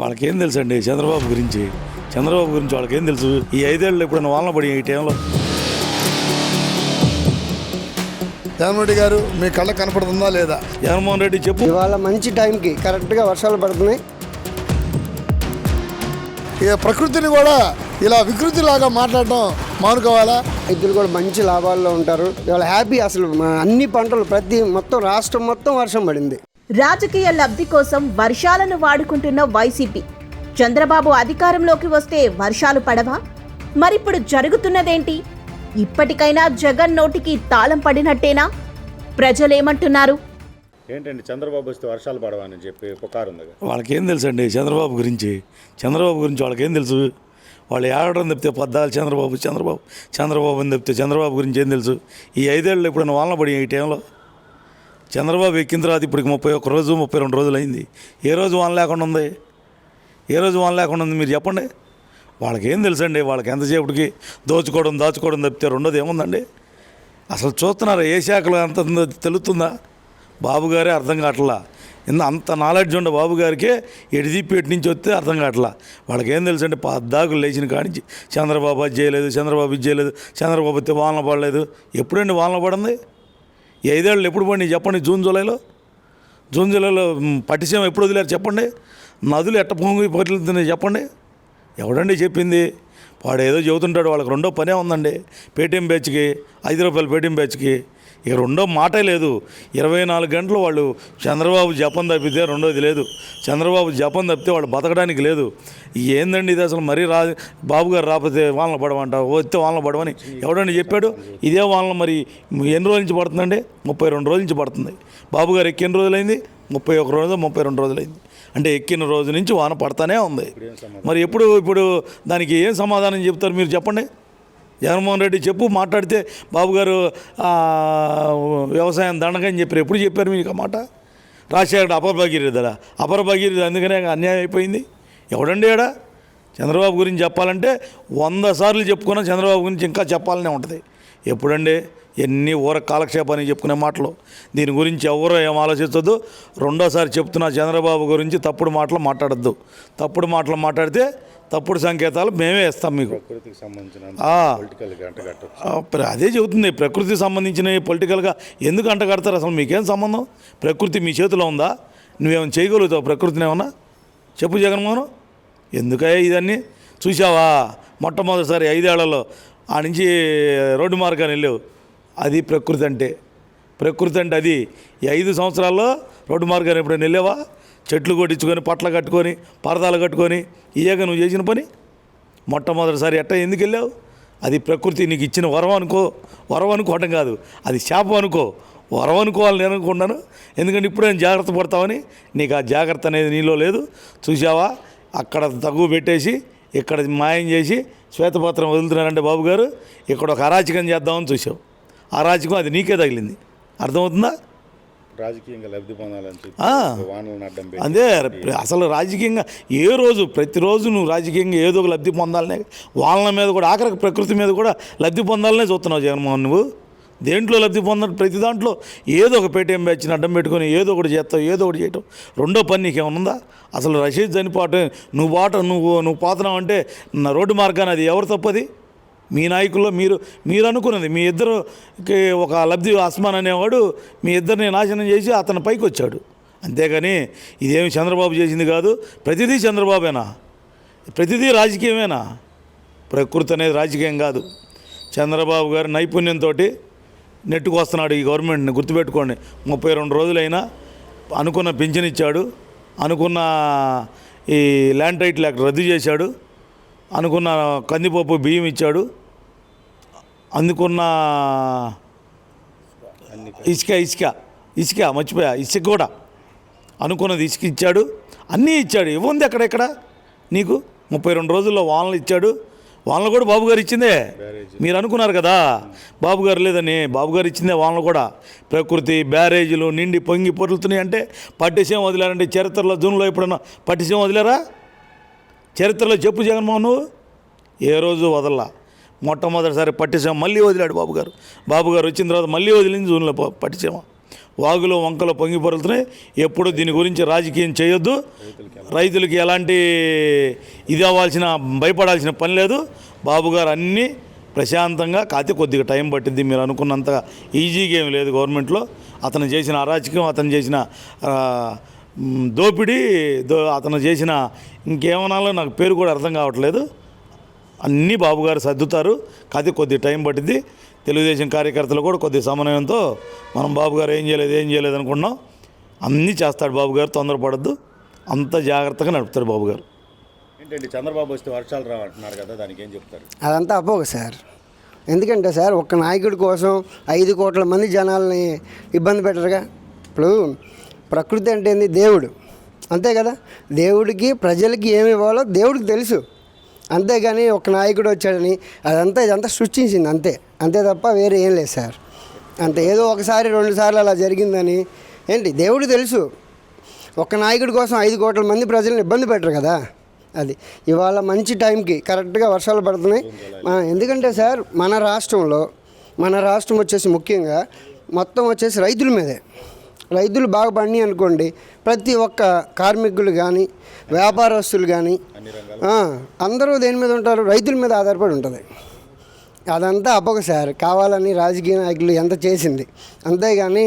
వాళ్ళకేం తెలుసు అండి చంద్రబాబు గురించి? చంద్రబాబు గురించి వాళ్ళకేం తెలుసు? ఈ ఐదేళ్ళు ఎప్పుడైనా వాళ్ళ పడి ఈ టైంలో? జగన్మోహన్ రెడ్డి గారు మీ కళ్ళకు కనపడుతుందా లేదా? జగన్మోహన్ రెడ్డి చెప్పు. ఇవాళ మంచి టైంకి కరెక్ట్గా వర్షాలు పడుతున్నాయి. ఇక ప్రకృతిని కూడా ఇలా వికృతిలాగా మాట్లాడటం మానుకోవాలా? రైతులు కూడా మంచి లాభాల్లో ఉంటారు. ఇవాళ హ్యాపీ అసలు అన్ని పంటలు ప్రతి మొత్తం రాష్ట్రం మొత్తం వర్షం పడింది. రాజకీయ లబ్ధి కోసం వర్షాలను వాడుకుంటున్న వైసీపీ. చంద్రబాబు అధికారంలోకి వస్తే వర్షాలు పడవా? మరిప్పుడు జరుగుతున్నదేంటి? ఇప్పటికైనా జగన్ నోటికి తాళం పడినట్టేనా? ప్రజలేమంటున్నారు. ఏంటండి చంద్రబాబు వస్తే వర్షాలు పడవని చెప్పి పుకారు ఉంది? వాళ్ళకేం తెలుసు అండి చంద్రబాబు గురించి? చంద్రబాబు గురించి వాళ్ళకేం తెలుసు? వాళ్ళు ఏడడం తప్పితే పద్దాలు చంద్రబాబు చంద్రబాబు చంద్రబాబు అని తప్పితే చంద్రబాబు గురించి ఏం తెలుసు? ఈ ఐదేళ్ళు ఎప్పుడైనా వాళ్ళ పడి ఈ టైంలో? చంద్రబాబు ఎక్కిన తర్వాత ఇప్పటికి ముప్పై ఒక్క రోజు ముప్పై రెండు రోజులు అయింది ఏ రోజు వాన లేకుండా ఉంది? ఏ రోజు వాన లేకుండా ఉంది మీరు చెప్పండి. వాళ్ళకి ఏం తెలుసండి? వాళ్ళకి ఎంతసేపటికి దోచుకోవడం దాచుకోవడం తప్పితే రెండోది ఏముందండి? అసలు చూస్తున్నారు? ఏ శాఖలో ఎంత ఉందో తెలుస్తుందా? బాబు గారే అర్థం కావట్లా. ఇంత అంత నాలెడ్జ్ ఉండే బాబు గారికే ఎడిదిప్పేటి నుంచి వస్తే అర్థం కావట్లా. వాళ్ళకి ఏం తెలుసు అంటే పద్దాకులు లేచిన కానించి చంద్రబాబు అది చేయలేదు చంద్రబాబు ఇది చేయలేదు చంద్రబాబు అయితే వానలు పడలేదు. ఎప్పుడండి వానలు పడింది? ఐదేళ్ళు ఎప్పుడు పడి చెప్పండి జూన్ జూలైలో? జూన్ జూలైలో పట్టిసీమ ఎప్పుడు వదిలేరు చెప్పండి? నదులు ఎట్ట పొంగి పొరులుతున్నాయి చెప్పండి? ఎవడండి చెప్పింది? వాడు ఏదో చెబుతుంటాడు వాళ్ళకి రెండో పనే ఉందండి. పేటీఎం బ్యాచ్కి ఐదు రూపాయలు పేటీఎం బ్యాచ్కి. ఇక రెండో మాటే లేదు. ఇరవై నాలుగు గంటలు వాళ్ళు చంద్రబాబు జపం తప్పితే రెండోది లేదు. చంద్రబాబు జపం తప్పితే వాళ్ళు బతకడానికి లేదు. ఏందండి ఇది అసలు మరీ రా బాబు గారు రాకపోతే వానలు పడమంట వస్తే వాళ్ళని పడవని ఎవడండి చెప్పాడు? ఇదే వాళ్ళని మరి ఎన్ని రోజుల నుంచి పడుతుందండి? ముప్పై రెండు రోజుల నుంచి పడుతుంది. బాబు గారు ఎక్కి ఎన్ని రోజులైంది. ముప్పై ఒక రోజు ముప్పై రెండు రోజులైంది. అంటే ఎక్కిన రోజు నుంచి వాన పడతానే ఉంది. మరి ఎప్పుడు ఇప్పుడు దానికి ఏం సమాధానం చెప్తారు మీరు చెప్పండి? జగన్మోహన్ రెడ్డి చెప్పు మాట్లాడితే బాబు గారు వ్యవసాయం దండకని చెప్పారు. ఎప్పుడు చెప్పారు మీకు ఆ మాట? రాజశేఖర్ అపర భగీరథ అపర భగీరథ అందుకనే అన్యాయం అయిపోయింది. ఎవడండి ఆడ? చంద్రబాబు గురించి చెప్పాలంటే వంద సార్లు చెప్పుకున్నా చంద్రబాబు గురించి ఇంకా చెప్పాలనే ఉంటుంది. ఎప్పుడండి? ఎన్ని ఊర కాలక్షేపాన్ని చెప్పుకునే మాటలు. దీని గురించి ఎవరో ఏం ఆలోచించొద్దు రెండోసారి చెప్తున్నా చంద్రబాబు గురించి తప్పుడు మాటలు మాట్లాడద్దు. తప్పుడు మాటలు మాట్లాడితే తప్పుడు సంకేతాలు మేమే ఇస్తాం మీకు. ప్రకృతికి సంబంధించిన అదే చెబుతుంది ప్రకృతికి సంబంధించిన పొలిటికల్గా ఎందుకు అంటగడతారు అసలు మీకేం సంబంధం? ప్రకృతి మీ చేతిలో ఉందా? నువ్వేమైనా చేయగలుగుతావు ప్రకృతిని ఏమన్నా? చెప్పు జగన్మోహన్. ఎందుకయ్యా ఇదన్నీ? చూసావా మొట్టమొదటిసారి ఐదేళ్ళలో ఆ నుంచి రోడ్డు మార్గాన్ని వెళ్ళావు. అది ప్రకృతి అంటే. ప్రకృతి అంటే అది. ఈ ఐదు సంవత్సరాల్లో రోడ్డు మార్గాన్ని ఎప్పుడైనా వెళ్ళావా? చెట్లు కొట్టించుకొని పట్ల కట్టుకొని పరదాలు కట్టుకొని ఇయ్యాక నువ్వు చేసిన పని? మొట్టమొదటిసారి ఎట్ట ఎందుకు వెళ్ళావు? అది ప్రకృతి నీకు ఇచ్చిన వరం అనుకో వరం అనుకోవటం కాదు. అది శాపం అనుకో వరం అనుకోవాలని నేను అనుకున్నాను ఎందుకంటే ఇప్పుడు నేను జాగ్రత్త పడతామని నీకు ఆ జాగ్రత్త అనేది నీలో లేదు. చూసావా అక్కడ తగ్గు పెట్టేసి ఇక్కడ మాయం చేసి శ్వేతపత్రం వదులుతున్నారంటే బాబు గారు ఇక్కడ ఒక అరాచకం చేద్దామని చూసావు అరాచకం అది నీకే తగిలింది. అర్థమవుతుందా? రాజకీయంగా లబ్ధి పొందాలని చెప్పి అదే అసలు రాజకీయంగా ఏ రోజు ప్రతిరోజు నువ్వు రాజకీయంగా ఏదో ఒక లబ్ధి పొందాలనే వాళ్ళ మీద కూడా ఆఖరికి ప్రకృతి మీద కూడా లబ్ధి పొందాలనే చూస్తున్నావు జగన్మోహన్ నువ్వు. దేంట్లో లబ్ధి పొందాలి ప్రతి దాంట్లో ఏదో ఒక పేటీఎం బ్యాచ్ని అడ్డం పెట్టుకొని ఏదో ఒకటి చేస్తావు ఏదో ఒకటి చేయటం. రెండో పని ఉందా? అసలు రషీద్ చనిపోవటం నువ్వు పాట నువ్వు నువ్వు పోతున్నావు అంటే నా రోడ్డు మార్గాన్ని అది ఎవరు తప్పది? మీ నాయకుల్లో మీరు మీరు అనుకున్నది మీ ఇద్దరుకి ఒక లబ్ధి అస్మాన్ అనేవాడు మీ ఇద్దరిని నాశనం చేసి అతని పైకి వచ్చాడు అంతేగాని ఇదేమి చంద్రబాబు చేసింది కాదు ప్రతిదీ చంద్రబాబేనా? ప్రతిదీ రాజకీయమేనా? ప్రకృతి అనేది రాజకీయం కాదు. చంద్రబాబు గారి నైపుణ్యంతో నెట్టుకొస్తున్నాడు ఈ గవర్నమెంట్ని గుర్తుపెట్టుకోండి. ముప్పై రెండు రోజులైనా అనుకున్న పింఛన్ ఇచ్చాడు అనుకున్న ఈ ల్యాండ్ టైటిల్ యాక్ట్ రద్దు చేశాడు అనుకున్న కందిపప్పు బియ్యం ఇచ్చాడు. అందుకున్న ఇసుక ఇసుక ఇసుక మర్చిపోయా ఇసుక కూడా. అనుకున్నది ఇసుక ఇచ్చాడు. అన్నీ ఇచ్చాడు. ఇవ్వంది ఎక్కడెక్కడ నీకు ముప్పై రెండు రోజుల్లో వానలు ఇచ్చాడు. వానలు కూడా బాబు గారు ఇచ్చిందే. మీరు అనుకున్నారు కదా. బాబు గారు లేదని బాబు గారు ఇచ్చిందే వానలు కూడా. ప్రకృతి బ్యారేజీలు నిండి పొంగి పొరులుతున్నాయి అంటే పట్టిసేం వదిలారంటే చరిత్రలో జూన్లో ఎప్పుడన్నా పట్టిసేం వదిలేరా? చరిత్రలో చెప్పు జగన్మోహన్ నువ్వు? ఏ రోజు వదల్లా. మొట్టమొదటిసారి పట్టిసీమ మళ్ళీ వదిలాడు బాబుగారు. బాబుగారు వచ్చిన తర్వాత మళ్ళీ వదిలింది జూన్లో పట్టిసీమ. వాగులో వంకలు పొంగిపరులుతున్నాయి ఎప్పుడు దీని గురించి రాజకీయం చేయొద్దు. రైతులకి ఎలాంటి ఇది అవ్వాల్సిన భయపడాల్సిన పని లేదు. బాబుగారు అన్నీ ప్రశాంతంగా కాతే కొద్దిగా టైం పట్టింది మీరు అనుకున్నంత ఈజీగా ఏం లేదు గవర్నమెంట్లో. అతను చేసిన అరాచకం అతను చేసిన దోపిడీ దో అతను చేసిన ఇంకేమనాలో నాకు పేరు కూడా అర్థం కావట్లేదు. అన్నీ బాబు గారు సర్దుతారు. కాదు కొద్ది టైం పట్టింది తెలుగుదేశం కార్యకర్తలు కూడా కొద్ది సమన్వయంతో మనం బాబు గారు ఏం చేయలేదు ఏం చేయలేదు అనుకున్నాం. అన్నీ చేస్తాడు బాబు గారు తొందరపడద్దు. అంత జాగ్రత్తగా నడుపుతాడు బాబు గారు. ఏంటండి చంద్రబాబు వస్తే వర్షాలు రావంటున్నారు కదా దానికి ఏం చెప్తారు? అదంతా అపోగ సార్. ఎందుకంటే సార్ ఒక్క నాయకుడి కోసం ఐదు కోట్ల మంది జనాల్ని ఇబ్బంది పెట్టరుగా. ఇప్పుడు ప్రకృతి అంటే ఏంది? దేవుడు. అంతే కదా? దేవుడికి ప్రజలకి ఏమి ఇవ్వాలో దేవుడికి తెలుసు. అంతేగాని ఒక నాయకుడు వచ్చాడని అదంతా ఇదంతా సృష్టించింది అంతే. అంతే తప్ప వేరే ఏం లేదు సార్. అంతే. ఏదో ఒకసారి రెండు సార్లు అలా జరిగిందని ఏంటి? దేవుడు తెలుసు. ఒక నాయకుడి కోసం ఐదు కోట్ల మంది ప్రజలను ఇబ్బంది పెట్టరు కదా? అది. ఇవాళ మంచి టైంకి కరెక్ట్గా వర్షాలు పడుతున్నాయి. ఎందుకంటే సార్ మన రాష్ట్రంలో మన రాష్ట్రం వచ్చేసి ముఖ్యంగా మొత్తం వచ్చేసి రైతుల మీదే. రైతులు బాగా పండి అనుకోండి ప్రతి ఒక్క కార్మికులు కానీ వ్యాపారస్తులు కానీ అందరూ దేని మీద ఉంటారు? రైతుల మీద ఆధారపడి ఉంటుంది. అదంతా అప్పక సార్ కావాలని రాజకీయ నాయకులు ఎంత చేసింది? అంతేగాని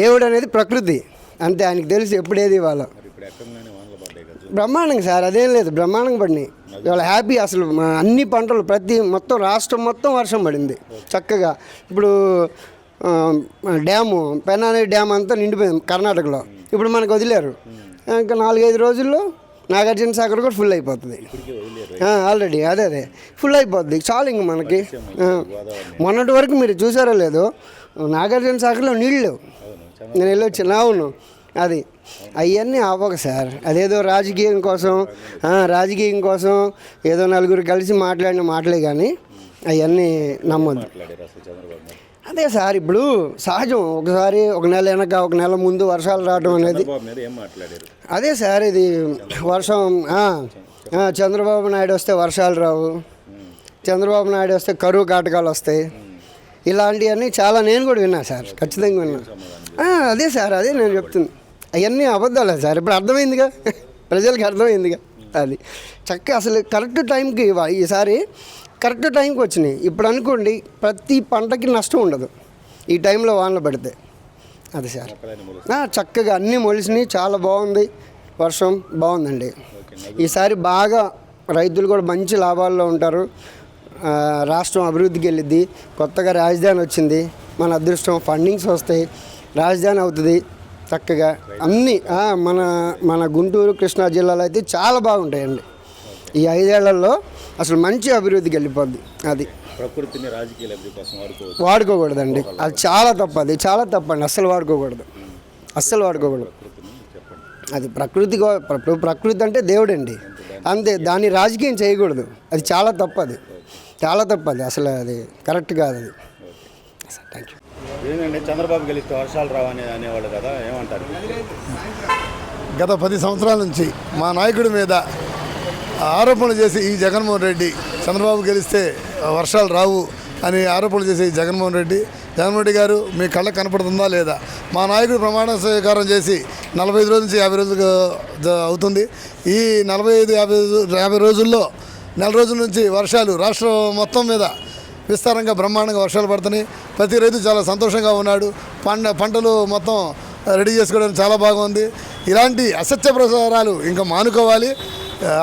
దేవుడు అనేది ప్రకృతి. అంతే ఆయనకి తెలుసు ఎప్పుడేది ఇవాళ. బ్రహ్మాండంగా సార్ అదేం లేదు. బ్రహ్మాండంగా పడినాయి. ఇవాళ హ్యాపీ అసలు అన్ని పంటలు ప్రతి మొత్తం రాష్ట్రం మొత్తం వర్షం పడింది చక్కగా. ఇప్పుడు డ్యాము పెన్నాని డ్యామ్ అంతా నిండిపోయింది కర్ణాటకలో. ఇప్పుడు మనకు వదిలేరు. ఇంకా నాలుగైదు రోజుల్లో నాగార్జున సాగర్ కూడా ఫుల్ అయిపోతుంది. ఆల్రెడీ అదే అదే. ఫుల్ అయిపోద్ది చాలు ఇంక మనకి మొన్నటి వరకు మీరు చూసారో లేదో నాగార్జున సాగర్లో నీళ్ళు లేవు నేను వెళ్ళి వచ్చిన అవును అది. అవన్నీ అవ్వక సార్. అదేదో రాజకీయం కోసం రాజకీయం కోసం ఏదో నలుగురు కలిసి మాట్లాడిన మాటలే కానీ అవన్నీ నమ్మొద్దు. అదే సార్ ఇప్పుడు సహజం. ఒకసారి ఒక నెల వెనక ఒక నెల ముందు వర్షాలు రావడం అనేది అదే సార్ ఇది వర్షం చంద్రబాబు నాయుడు వస్తే వర్షాలు రావు. చంద్రబాబు నాయుడు వస్తే కరువు కాటకాలు వస్తాయి. ఇలాంటివన్నీ చాలా నేను కూడా విన్నా సార్ ఖచ్చితంగా విన్నా. అదే సార్ అదే నేను చెప్తుంది అవన్నీ అబద్ధాలే సార్ ఇప్పుడు అర్థమైందిగా? ప్రజలకు అర్థమైందిగా? అది. చక్క అసలు కరెక్ట్ టైంకి ఈసారి కరెక్ట్ టైంకి వచ్చినాయి. ఇప్పుడు అనుకోండి ప్రతి పంటకి నష్టం ఉండదు. ఈ టైంలో వానలు పడితే. అది సార్. చక్కగా అన్నీ మొలిసినాయి. చాలా బాగుంది. వర్షం బాగుందండి. ఈసారి బాగా రైతులు కూడా మంచి లాభాల్లో ఉంటారు. రాష్ట్రం అభివృద్ధికి వెళ్ళిద్ది. కొత్తగా రాజధాని వచ్చింది. మన అదృష్టం ఫండింగ్స్ వస్తాయి. రాజధాని అవుతుంది. చక్కగా అన్నీ మన మన గుంటూరు కృష్ణా జిల్లాలో అయితే చాలా బాగుంటాయండి. ఈ ఐదేళ్ళలో అసలు మంచి అభివృద్ధికి వెళ్ళిపోద్ది అది. ప్రకృతిని రాజకీయ లబ్ధి కోసం వాడుకోవచ్చు. వాడుకోకూడదండి. అది చాలా తప్పు అది చాలా తప్పండి. అస్సలు వాడుకోకూడదు. అస్సలు వాడుకోకూడదు. అది ప్రకృతి ప్రకృతి అంటే దేవుడండి. అంతే. దాన్ని రాజకీయం చేయకూడదు. అది చాలా తప్పు అది చాలా తప్పు అది అసలు అది కరెక్ట్ కాదు అది. థ్యాంక్ యూ ఏంటంటే చంద్రబాబు గెలిస్తే వర్షాలు రావని అనేవాళ్ళు కదా ఏమంటారు? గత పది సంవత్సరాల నుంచి మా నాయకుడి మీద ఆరోపణలు చేసి ఈ జగన్మోహన్ రెడ్డి చంద్రబాబు గెలిస్తే వర్షాలు రావు అని ఆరోపణలు చేసే ఈ జగన్మోహన్ రెడ్డి. జగన్మోహన్ రెడ్డి గారు మీ కళ్ళకు కనపడుతుందా లేదా? మా నాయకుడు ప్రమాణ స్వీకారం చేసి నలభై ఐదు రోజుల నుంచి యాభై రోజులు అవుతుంది. ఈ నలభై ఐదు యాభై రోజు- యాభై రోజుల్లో నెల రోజుల నుంచి వర్షాలు రాష్ట్రం మొత్తం మీద విస్తారంగా బ్రహ్మాండంగా వర్షాలు పడుతున్నాయి. ప్రతి రైతు చాలా సంతోషంగా ఉన్నాడు. పంట పంటలు మొత్తం రెడీ చేసుకోవడానికి చాలా బాగుంది. ఇలాంటి అసత్య ప్రసారాలు ఇంకా మానుకోవాలి.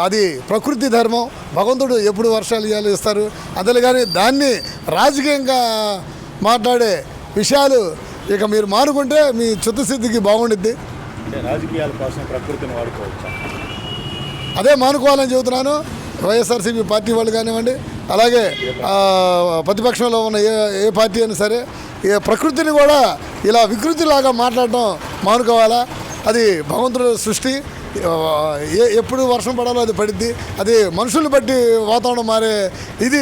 అది ప్రకృతి ధర్మం. భగవంతుడు ఎప్పుడు వర్షాలు ఇవ్వాలి ఇస్తారు. అంతే కానీ దాన్ని రాజకీయంగా మాట్లాడే విషయాలు ఇక మీరు మానుకుంటే మీ చిత్తశుద్ధికి బాగుండిద్ది. రాజకీయాల కోసం ప్రకృతిని వాడుకోవచ్చా? అదే మానుకోవాలని చెబుతున్నాను. వైఎస్ఆర్సీపీ పార్టీ వాళ్ళు కానివ్వండి అలాగే ప్రతిపక్షంలో ఉన్న ఏ ఏ పార్టీ అయినా సరే ఏ ప్రకృతిని కూడా ఇలా వికృతిలాగా మాట్లాడటం మానుకోవాలా? అది భగవంతుడి సృష్టి. ఎప్పుడు వర్షం పడాలో అది పడిద్ది. అది మనుషుల్ని బట్టి వాతావరణం మారే ఇది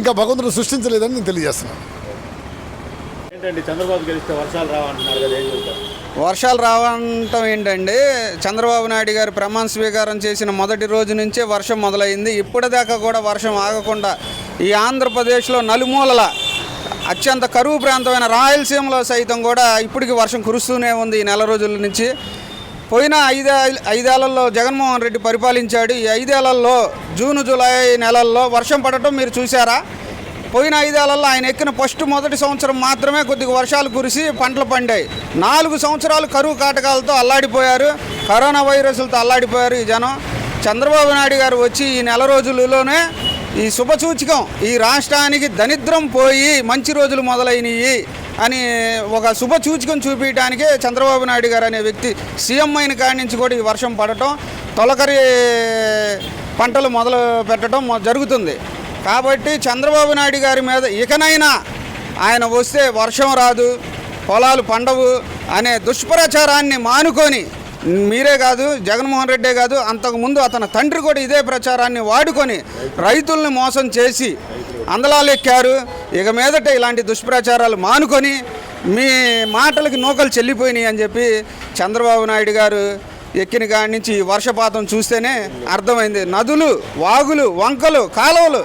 ఇంకా భగవంతుడు సృష్టించలేదని నేను తెలియజేస్తున్నాను. ఏంటంటే చంద్రబాబు గెలిస్తే వర్షాలు రావంటున్నారు కదా వర్షాలు రావటం ఏంటండి చంద్రబాబు నాయుడు గారు ప్రమాణ స్వీకారం చేసిన మొదటి రోజు నుంచే వర్షం మొదలైంది. ఇప్పటిదాకా కూడా వర్షం ఆగకుండా ఈ ఆంధ్రప్రదేశ్లో నలుమూలల అత్యంత కరువు ప్రాంతమైన రాయలసీమలో సైతం కూడా ఇప్పటికీ వర్షం కురుస్తూనే ఉంది ఈ నెల రోజుల నుంచి. పోయిన ఐదే ఐదేళ్ళలో జగన్మోహన్ రెడ్డి పరిపాలించాడు. ఈ ఐదేళ్ళలో జూన్ జూలై నెలల్లో వర్షం పడటం మీరు చూసారా పోయిన ఐదేళ్ళలో ఆయన ఎక్కిన ఫస్ట్ మొదటి సంవత్సరం మాత్రమే కొద్దిగా వర్షాలు కురిసి పంటలు పండాయి. నాలుగు సంవత్సరాలు కరువు కాటకాలతో అల్లాడిపోయారు. కరోనా వైరస్లతో అల్లాడిపోయారు ఈ జనం. చంద్రబాబు నాయుడు గారు వచ్చి ఈ నెల రోజులలోనే ఈ శుభసూచకం ఈ రాష్ట్రానికి దరిద్రం పోయి మంచి రోజులు మొదలైనవి అని ఒక శుభసూచకం చూపించడానికే చంద్రబాబు నాయుడు గారు అనే వ్యక్తి సీఎం అయిన కాడి నుంచి కూడా ఈ వర్షం పడటం తొలకరి పంటలు మొదలు పెట్టడం జరుగుతుంది. కాబట్టి చంద్రబాబు నాయుడు గారి మీద ఇకనైనా ఆయన వస్తే వర్షం రాదు పొలాలు పండవు అనే దుష్ప్రచారాన్ని మానుకొని మీరే కాదు జగన్మోహన్ రెడ్డే కాదు అంతకుముందు అతని తండ్రి కూడా ఇదే ప్రచారాన్ని వాడుకొని రైతుల్ని మోసం చేసి అందలాలెక్కారు ఇక మీదట ఇలాంటి దుష్ప్రచారాలు మానుకొని మీ మాటలకి నూకలు చెల్లిపోయినాయి అని చెప్పి చంద్రబాబు నాయుడు గారు ఎక్కిన కాడి నుంచి ఈ వర్షపాతం చూస్తేనే అర్థమైంది. నదులు వాగులు వంకలు కాలువలు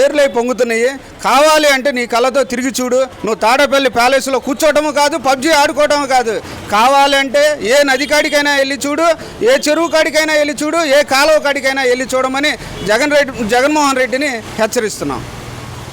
ఏర్లై పొంగుతున్నాయి. కావాలి అంటే నీ కళ్ళతో తిరిగి చూడు. నువ్వు తాడపల్లి ప్యాలెస్లో కూర్చోవటము కాదు పబ్జీ ఆడుకోవటము కాదు. కావాలంటే ఏ నది కాడికైనా వెళ్ళి చూడు ఏ చెరువు కాడికైనా వెళ్ళి చూడు ఏ కాలువ కాడికైనా వెళ్ళి చూడమని జగన్ రెడ్డి జగన్మోహన్ రెడ్డిని హెచ్చరిస్తున్నాం.